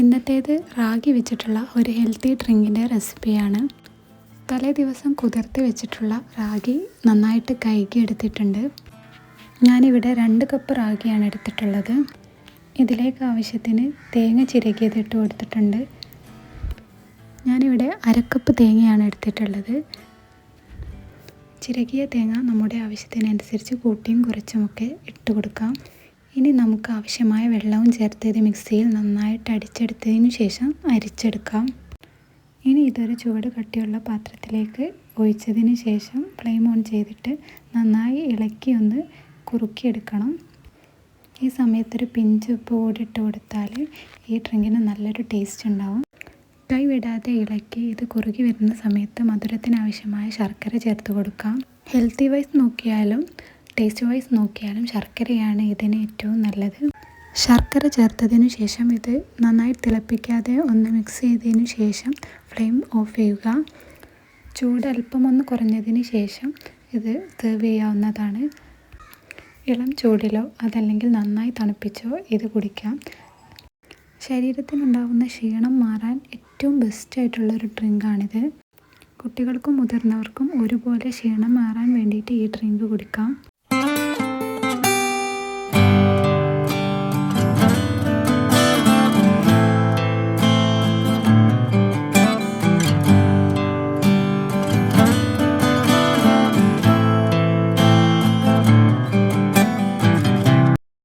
ഇന്നത്തേത് റാഗി വെച്ചിട്ടുള്ള ഒരു ഹെൽത്തി ഡ്രിങ്കിന്റെ റെസിപ്പിയാണ്. തലേ ദിവസം കുതിർത്ത് വെച്ചിട്ടുള്ള റാഗി നന്നായിട്ട് കഴുകി എടുത്തിട്ടുണ്ട്. ഞാനിവിടെ രണ്ട് കപ്പ് റാഗിയാണ് എടുത്തിട്ടുള്ളത്. ഇതിലേക്ക് ആവശ്യത്തിന് തേങ്ങ ചിരകിയത് ഇട്ട് കൊടുത്തിട്ടുണ്ട്. ഞാനിവിടെ അരക്കപ്പ് തേങ്ങയാണ് എടുത്തിട്ടുള്ളത്. ചിരകിയ തേങ്ങ നമ്മുടെ ആവശ്യത്തിനനുസരിച്ച് കൂട്ടിയും കുറച്ചുമൊക്കെ ഇട്ട് കൊടുക്കാം. ഇനി നമുക്ക് ആവശ്യമായ വെള്ളവും ചേർത്ത് ഇത് മിക്സിയിൽ നന്നായിട്ട് അടിച്ചെടുത്തതിന് ശേഷം അരിച്ചെടുക്കാം. ഇനി ഇതൊരു ചുവട് കട്ടിയുള്ള പാത്രത്തിലേക്ക് ഒഴിച്ചതിന് ശേഷം ഫ്ലെയിം ഓൺ ചെയ്തിട്ട് നന്നായി ഇളക്കി ഒന്ന് കുറുക്കിയെടുക്കണം. ഈ സമയത്തൊരു പിഞ്ച് ഉപ്പ് കൂടി ഇട്ട് കൊടുത്താൽ ഈ ഡ്രിങ്കിന് നല്ലൊരു ടേസ്റ്റ് ഉണ്ടാവും. കൈ വിടാതെ ഇളക്കി ഇത് കുറുകി വരുന്ന സമയത്ത് മധുരത്തിനാവശ്യമായ ശർക്കര ചേർത്ത് കൊടുക്കാം. ഹെൽത്തി വൈസ് നോക്കിയാലും ടേസ്റ്റ് വൈസ് നോക്കിയാലും ശർക്കരയാണ് ഇതിന് ഏറ്റവും നല്ലത്. ശർക്കര ചേർത്തതിന് ശേഷം ഇത് നന്നായി തിളപ്പിക്കാതെ ഒന്ന് മിക്സ് ചെയ്തതിനു ശേഷം ഫ്ലെയിം ഓഫ് ചെയ്യുക. ചൂട് അല്പം ഒന്ന് കുറഞ്ഞതിന് ശേഷം ഇത് സെർവ് ചെയ്യാവുന്നതാണ്. ഇളം ചൂടിലോ അതല്ലെങ്കിൽ നന്നായി തണുപ്പിച്ചോ ഇത് കുടിക്കാം. ശരീരത്തിനുണ്ടാകുന്ന ക്ഷീണം മാറാൻ ഏറ്റവും ബെസ്റ്റ് ആയിട്ടുള്ള ഒരു ഡ്രിങ്കാണിത് കുട്ടികൾക്കും മുതിർന്നവർക്കും ഒരുപോലെ ക്ഷീണം മാറാൻ വേണ്ടിയിട്ട് ഈ ഡ്രിങ്ക് കുടിക്കാം.